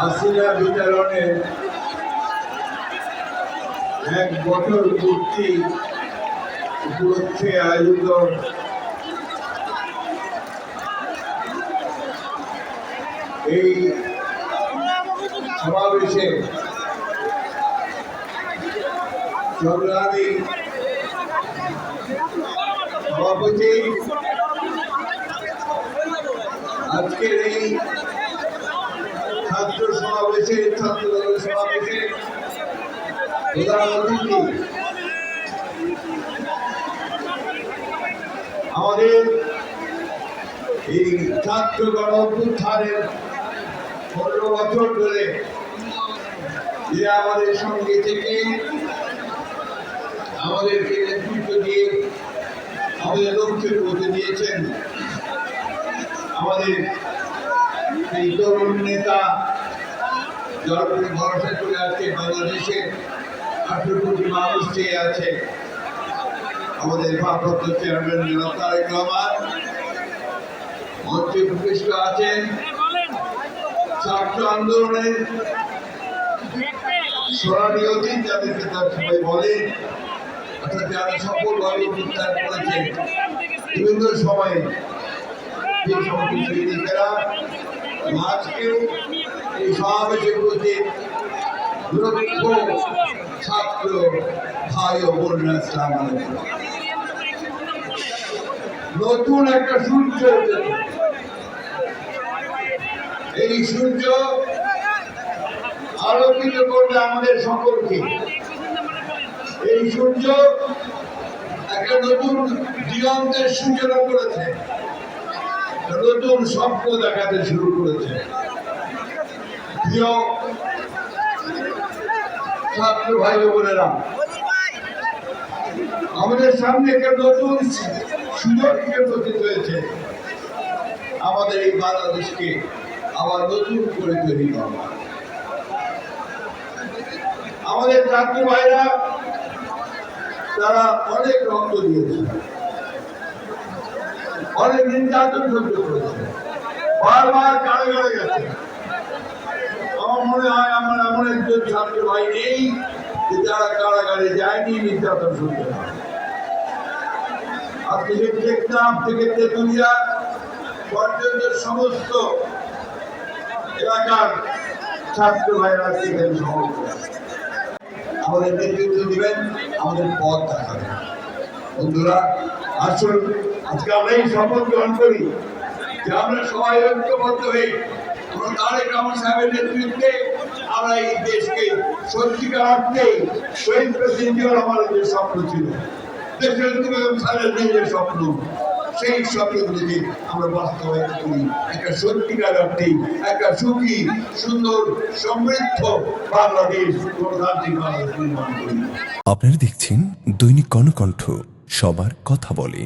হাসিনা বিতরণের এক বছর পূর্তি উপলক্ষে আয়োজিত। এই সমাবেশে সংগ্রামী সভাপতি আজকের এই ছাত্র সমাবেশে ছাত্র সমাবেশে প্রধান অতিথি। আমাদের এই ছাত্র গণ অভ্যুত্থানের পনেরো বছর ধরে যে আমাদের সঙ্গে থেকে আমাদেরকে নেতৃত্ব দিয়ে আমাদের লক্ষ্যে পৌঁছে দিয়েছেন আমাদের এই তরুণ নেতা উপরে ভরসা করে আছে বাংলাদেশে। আঠেরো কোটি মানুষ চেয়ে আছে। আমাদের ভারপ্রাপ্ত চেয়ারম্যান জনাব তারেক রহমান মঞ্চে উপবিষ্ট আছেন। ছাত্র আন্দোলনের সোনালী অতীত যাদেরকে তার সবাই বলে, অর্থাৎ যারা সফলভাবে উত্থান করেছে, বিভিন্ন সময়ে যে সমস্ত আজকেও এই সমাবেশে উপস্থিত লক্ষ ছাত্র ভাই ও বোনরা ইসলাম নতুন একটা সূর্য। এই সূর্য আলোকিত করবে আমাদের সকলকে। এই সূর্য একটা নতুন দিগন্তের সূচনা করেছে। নতুন স্বপ্ন দেখাতে শুরু করেছে। ছাত্র ভাই বোনেরা, আমাদের সামনে একটা নতুন সুযোগ উপস্থিত হয়েছে। আমাদের এই বাংলাদেশকে আবার নতুন করে তৈরি করা। আমাদের ছাত্র ভাইরা, তারা অনেক রক্ত দিয়েছে অনেক নির্যাতন সহ্য করেছে। বারবার কারাগারে গেছে। আমার মনে হয় আমার এমন একজন ছাত্র ভাই নেই যে যারা কারাগারে যায়নি নির্যাতন সহ্য করে আজকে যে টেকনাফ থেকে তেতুলিয়া পর্যন্ত সমস্ত এলাকার ছাত্র ভাইরা আজকে এখানে আমাদের নেতৃত্ব দিবেন, আমাদের পথ দেখাবেন। বন্ধুরা, আসুন। আজকে আমরা এই শপথ গ্রহণ করি যে আমরা সবাই ঐক্যবদ্ধ হয়ে তারেক রহমান সাহেবের নেতৃত্বে আমরা এই দেশকে সত্যিকার অর্থে শহীদ প্রেসিডেন্ট আমার যে স্বপ্ন ছিল। দেশের নিজের স্বপ্ন। সেই স্বপ্নগুলিকে আমরা বাস্তবায়ন করি। একটা সত্যিকার অর্থে একটা সুখী, সুন্দর, সমৃদ্ধ বাংলাদেশ গণতান্ত্রিক বাংলাদেশ নির্মাণ করি। আপনারা দেখছেন দৈনিক কর্ণকণ্ঠ, সবার কথা বলে।